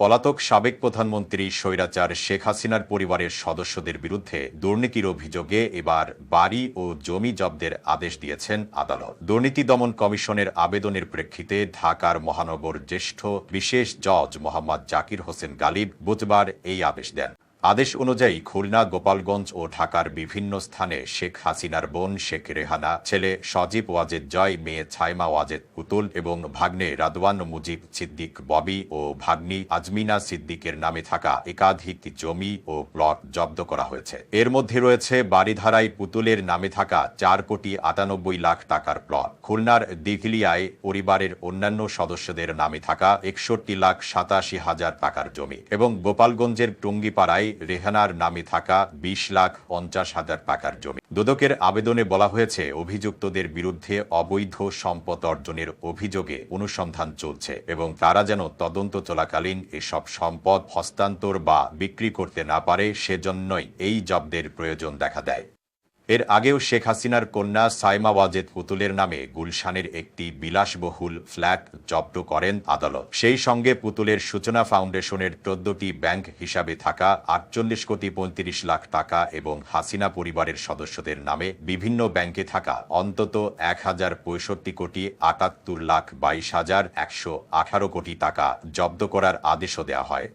পলাতক সাবেক প্রধানমন্ত্রী স্বৈরাচার শেখ হাসিনার পরিবারের সদস্যদের বিরুদ্ধে দুর্নীতির অভিযোগে এবার বাড়ি ও জমি জব্দের আদেশ দিয়েছেন আদালত। দুর্নীতি দমন কমিশনের আবেদনের প্রেক্ষিতে ঢাকার মহানগর জ্যেষ্ঠ বিশেষ জজ মোহাম্মদ জাকির হোসেন গালিব বুধবার এই আদেশ দেন। আদেশ অনুযায়ী খুলনা, গোপালগঞ্জ ও ঢাকার বিভিন্ন স্থানে শেখ হাসিনার বোন শেখ রেহানা, ছেলে সজীব ওয়াজেদ জয়, মেয়ে ছাইমা ওয়াজেদ পুতুল এবং ভাগ্নে রাদওয়ান মুজিব সিদ্দিক ববি ও ভাগ্নি আজমিনা সিদ্দিকের নামে থাকা একাধিক জমি ও প্লট জব্দ করা হয়েছে। এর মধ্যে রয়েছে বাড়িধারায় পুতুলের নামে থাকা চার কোটি আটানব্বই লাখ টাকার প্লট। খুলনার দিঘলিয়ায় পরিবারের অন্যান্য সদস্যদের নামে থাকা একষট্টি লাখ সাতাশি হাজার টাকার জমি এবং গোপালগঞ্জের টুঙ্গিপাড়ায় রেহানার নামে থাকা বিশ লাখ পঞ্চাশ হাজার টাকার জমি। দুদকের আবেদনে বলা হয়েছে, অভিযুক্তদের বিরুদ্ধে অবৈধ সম্পদ অর্জনের অভিযোগে অনুসন্ধান চলছে এবং তারা যেন তদন্ত চলাকালীন এসব সম্পদ হস্তান্তর বা বিক্রি করতে না পারে, সেজন্যই এই জব্দের প্রয়োজন দেখা দেয়। এর আগেও শেখ হাসিনার কন্যা সাইমা ওয়াজেদ পুতুলের নামে গুলশানের একটি বিলাসবহুল ফ্ল্যাট জব্দ করেন আদালত। সেই সঙ্গে পুতুলের সূচনা ফাউন্ডেশনের চোদ্দটি ব্যাংক হিসাবে থাকা আটচল্লিশ কোটি পঁয়ত্রিশ লাখ টাকা এবং হাসিনা পরিবারের সদস্যদের নামে বিভিন্ন ব্যাংকে থাকা অন্তত এক হাজার পঁয়ষট্টি কোটি আটাত্তর লাখ বাইশ হাজার একশো আঠারো কোটি টাকা জব্দ করার আদেশও দেওয়া হয়।